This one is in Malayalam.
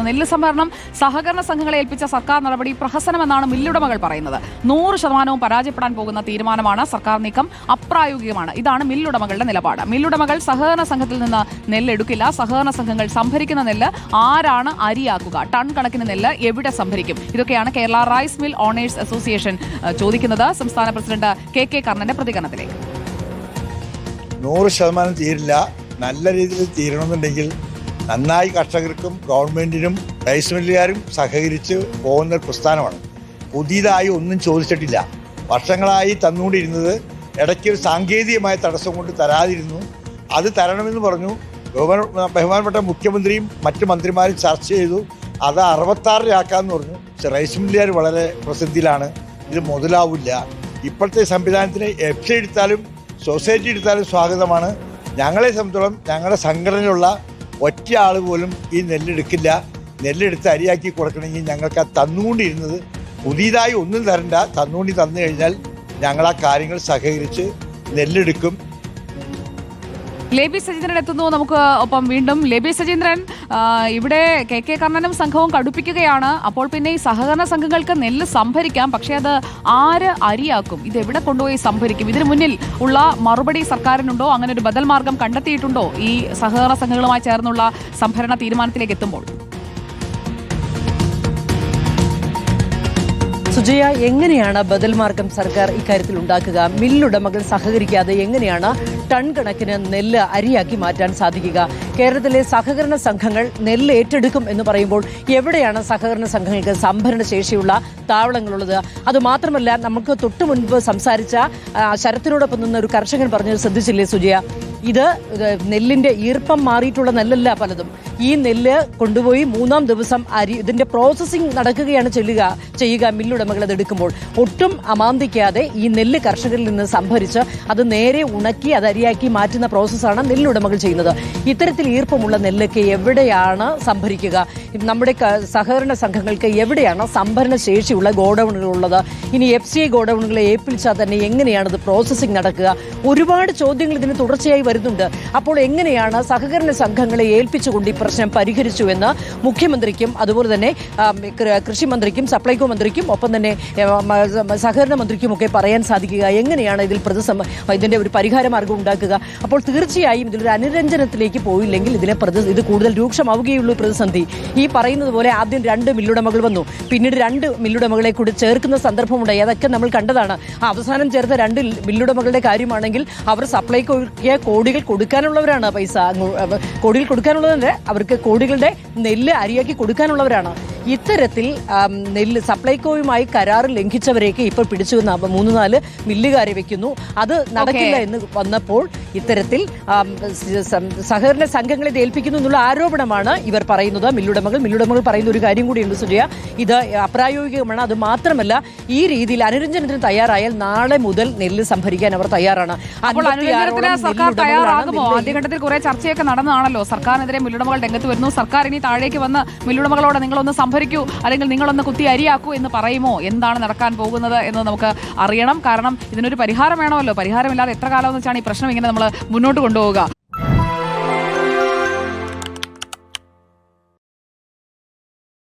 നെല്ല് സംഭരണം സഹകരണ സംഘങ്ങളെ ഏൽപ്പിച്ച സർക്കാർ നടപടി പ്രഹസനമെന്നാണ് മില്ലുടമകൾ പറയുന്നത്. നൂറ് ശതമാനവും പരാജയപ്പെടാൻ പോകുന്ന തീരുമാനമാണ് സർക്കാർ നീക്കം. അപ്രായോഗികമാണ്. ഇതാണ് മില്ലുടമകളുടെ നിലപാട്. മില്ലുടമകൾ സഹകരണ സംഘത്തിൽ നിന്ന് നെല്ലെടുക്കില്ല. സഹകരണ സംഘങ്ങൾ സംഭരിക്കുന്ന നെല്ല് ആരാണ് അരിയാക്കുക? ടൺ കണക്കിന് നെല്ല് എവിടെ സംഭരിക്കും? ഇതൊക്കെയാണ് Kerala rice mill owners association ചോദിക്കുന്നത്. സംസ്ഥാന പ്രസിഡന്റ് കെ കെ കർണന്റെ പ്രതികരണത്തിലേക്ക്. നൂറ് ശതമാനം തീരില്ല. നല്ല രീതിയിൽ തീരണമെന്നുണ്ടെങ്കിൽ നന്നായി കർഷകർക്കും ഗവൺമെന്റിനും റൈസ് മില്ലുകാരും സഹകരിച്ച് പോകുന്ന പ്രസ്ഥാനമാണ്. പുതിയതായി ഒന്നും ചോദിച്ചിട്ടില്ല. വർഷങ്ങളായി തന്നുകൊണ്ടിരുന്നത് ഇടയ്ക്ക് ഒരു സാങ്കേതികമായ തടസ്സം കൊണ്ട് തരാതിരുന്നു. അത് തരണമെന്ന് പറഞ്ഞു. ബഹുമാന ബഹുമാനപ്പെട്ട മുഖ്യമന്ത്രിയും മറ്റു മന്ത്രിമാരും ചർച്ച ചെയ്തു. അത് അറുപത്താറിലാക്കാന്ന് പറഞ്ഞു. പക്ഷെ റൈസ് മില്ലുകാർ വളരെ പ്രസിദ്ധിയിലാണ്. ഇത് മുതലാവില്ല. ഇപ്പോഴത്തെ സംവിധാനത്തിന് എഫ് സി എടുത്താലും സൊസൈറ്റി എടുത്താലും സ്വാഗതമാണ്. ഞങ്ങളെ സംബന്ധിച്ചോളം ഞങ്ങളുടെ സംഘടനയിലുള്ള ഒറ്റ ആൾ പോലും ഈ നെല്ലെടുക്കില്ല. നെല്ലെടുത്ത് അരിയാക്കി കൊടുക്കണമെങ്കിൽ ഞങ്ങൾക്ക് ആ തന്നുകൊണ്ടിരുന്നത് പുതിയതായി ഒന്നും തരണ്ട. തന്നുകൊണ്ടി തന്നു കഴിഞ്ഞാൽ ഞങ്ങൾ ആ കാര്യങ്ങൾ സഹകരിച്ച് നെല്ലെടുക്കും. ലേബി സജീന്ദ്രൻ എത്തുന്നു. നമുക്ക് ഒപ്പം വീണ്ടും ലേബി സജീന്ദ്രൻ ഇവിടെ കെ കെ കർണനും സംഘവും കടുപ്പിക്കുകയാണ്. അപ്പോൾ പിന്നെ ഈ സഹകരണ സംഘങ്ങൾക്ക് നെല്ല് സംഭരിക്കാം. പക്ഷേ അത് ആര് അരിയാക്കും? ഇത് എവിടെ കൊണ്ടുപോയി സംഭരിക്കും? ഇതിനു മുന്നിൽ ഉള്ള മറുപടി സർക്കാരിനുണ്ടോ? അങ്ങനെ ഒരു ബദൽ മാർഗം കണ്ടെത്തിയിട്ടുണ്ടോ? ഈ സഹകരണ സംഘങ്ങളുമായി ചേർന്നുള്ള സംഭരണ തീരുമാനത്തിലേക്ക് എത്തുമ്പോൾ? സുജയ എങ്ങനെയാണ് ബദൽ മാർഗം സർക്കാർ ഇക്കാര്യത്തിൽ ഉണ്ടാക്കുക? മില്ലുടമകൾ സഹകരിക്കാതെ എങ്ങനെയാണ് ടൺ കണക്കിന് നെല്ല് അരിയാക്കി മാറ്റാൻ സാധിക്കുക? കേരളത്തിലെ സഹകരണ സംഘങ്ങൾ നെല്ല് ഏറ്റെടുക്കും എന്ന് പറയുമ്പോൾ എവിടെയാണ് സഹകരണ സംഘങ്ങൾക്ക് സംഭരണ ശേഷിയുള്ള താവളങ്ങളുള്ളത്? അതുമാത്രമല്ല നമുക്ക് തൊട്ടു മുൻപ് സംസാരിച്ച ശരത്തിനോടൊപ്പം നിന്ന ഒരു കർഷകൻ പറഞ്ഞത് ശ്രദ്ധിച്ചില്ലേ സുജയ? ഇത് നെല്ലിന്റെ ഈർപ്പം മാറിയിട്ടുള്ള നെല്ലല്ല പലതും. ഈ നെല്ല് കൊണ്ടുപോയി മൂന്നാം ദിവസം അരി ഇതിന്റെ പ്രോസസ്സിംഗ് നടക്കുകയാണ് ചെല്ലുക ചെയ്യുക മില്ലുടമകൾ അത് എടുക്കുമ്പോൾ. ഒട്ടും അമാന്തിക്കാതെ ഈ നെല്ല് കർഷകരിൽ നിന്ന് സംഭരിച്ച് അത് നേരെ ഉണക്കി അത് അരിയാക്കി മാറ്റുന്ന പ്രോസസ്സാണ് നെല്ലുടമകൾ ചെയ്യുന്നത്. ഇത്തരത്തിൽ ഈർപ്പമുള്ള നെല്ലൊക്കെ എവിടെയാണ് സംഭരിക്കുക? നമ്മുടെ സഹകരണ സംഘങ്ങൾക്ക് എവിടെയാണ് സംഭരണ ശേഷിയുള്ള ഗോഡൌണുകൾ ഉള്ളത്? ഇനി എഫ് സി ഐ ഗോഡൌണുകളെ ഏൽപ്പിച്ചാൽ തന്നെ എങ്ങനെയാണ് ഇത് പ്രോസസ്സിംഗ് നടക്കുക? ഒരുപാട് ചോദ്യങ്ങൾ ഇതിന് തുടർച്ചയായി വരുന്നുണ്ട്. അപ്പോൾ എങ്ങനെയാണ് സഹകരണ സംഘങ്ങളെ ഏൽപ്പിച്ചുകൊണ്ട് ഈ പ്രശ്നം പരിഹരിച്ചു എന്ന് മുഖ്യമന്ത്രിക്കും അതുപോലെ തന്നെ കൃഷി മന്ത്രിക്കും സപ്ലൈകോ മന്ത്രിക്കും ഒപ്പം തന്നെ സഹകരണ മന്ത്രിക്കും ഒക്കെ പറയാൻ സാധിക്കുക. എങ്ങനെയാണ് ഇതിൽ പ്രതിസമ ഇതിന്റെ ഒരു പരിഹാര മാർഗം ഉണ്ടാക്കുക? അപ്പോൾ തീർച്ചയായും ഇതിലൊരു അനുരഞ്ജനത്തിലേക്ക് പോയില്ലെങ്കിൽ ഇതിനെ ഇത് കൂടുതൽ രൂക്ഷമാവുകയുള്ളൂ പ്രതിസന്ധി. ഈ പറയുന്നത് പോലെ ആദ്യം രണ്ട് മില്ലുടമകൾ വന്നു. പിന്നീട് രണ്ട് മില്ലുടമകളെ കൂടി ചേർക്കുന്ന സന്ദർഭമുണ്ടായി. അതൊക്കെ നമ്മൾ കണ്ടതാണ്. അവസാനം ചേർത്ത രണ്ട് മില്ലുടമകളുടെ കാര്യമാണെങ്കിൽ അവർ സപ്ലൈകോയ്ക്ക് കോടികൾ കൊടുക്കാനുള്ളവരാണ് പൈസ. കോടികൾ കൊടുക്കാനുള്ളതല്ല അവർക്ക് കോടികളുടെ നെല്ല് അരിയാക്കി കൊടുക്കാനുള്ളവരാണ്. ഇത്തരത്തിൽ നെല്ല് സപ്ലൈകോയുമായി കരാർ ലംഘിച്ചവരെയൊക്കെ ഇപ്പോൾ പിടിച്ചു വന്ന മൂന്ന് നാല് മില്ലുകാരെ വെക്കുന്നു. അത് നടക്കില്ല എന്ന് വന്നപ്പോൾ ഇത്തരത്തിൽ സഹകരണ സംഘങ്ങളെ ഏൽപ്പിക്കുന്നു എന്നുള്ള ആരോപണമാണ് ഇവർ പറയുന്നത്. മില്ലുടമകൾ മില്ലുടമകൾ പറയുന്ന ഒരു കാര്യം കൂടിയുണ്ട് സുജയ. ഇത് അപ്രായോഗികമാണ്. അത് മാത്രമല്ല ഈ രീതിയിൽ അനുരഞ്ജനത്തിന് തയ്യാറായാൽ നാളെ മുതൽ നെല്ല് സംഭരിക്കാൻ അവർ തയ്യാറാണ്. അപ്പോൾ 56 സർക്കാർ തയ്യാറാകുമോ? ആദ്യഘട്ടത്തിൽ കുറെ ചർച്ചയൊക്കെ നടന്നതാണല്ലോ. സർക്കാരിനെതിരെ മില്ലുടമകൾ രംഗത്ത് വരുന്നു. സർക്കാർ ഇനി താഴേക്ക് വന്ന് മില്ലുടമകളോട് നിങ്ങളൊന്ന് സംഭരിക്കൂ അല്ലെങ്കിൽ നിങ്ങളൊന്ന് കുത്തി അരിയാക്കൂ എന്ന് പറയുമോ? എന്താണ് നടക്കാൻ പോകുന്നത് എന്ന് നമുക്ക് അറിയണം. കാരണം ഇതിനൊരു പരിഹാരം വേണമല്ലോ. പരിഹാരമില്ലാതെ എത്ര കാലം എന്ന് വെച്ചാണ് ഈ പ്രശ്നം ഇങ്ങനെ നമ്മൾ മുന്നോട്ട് കൊണ്ടുപോവുക.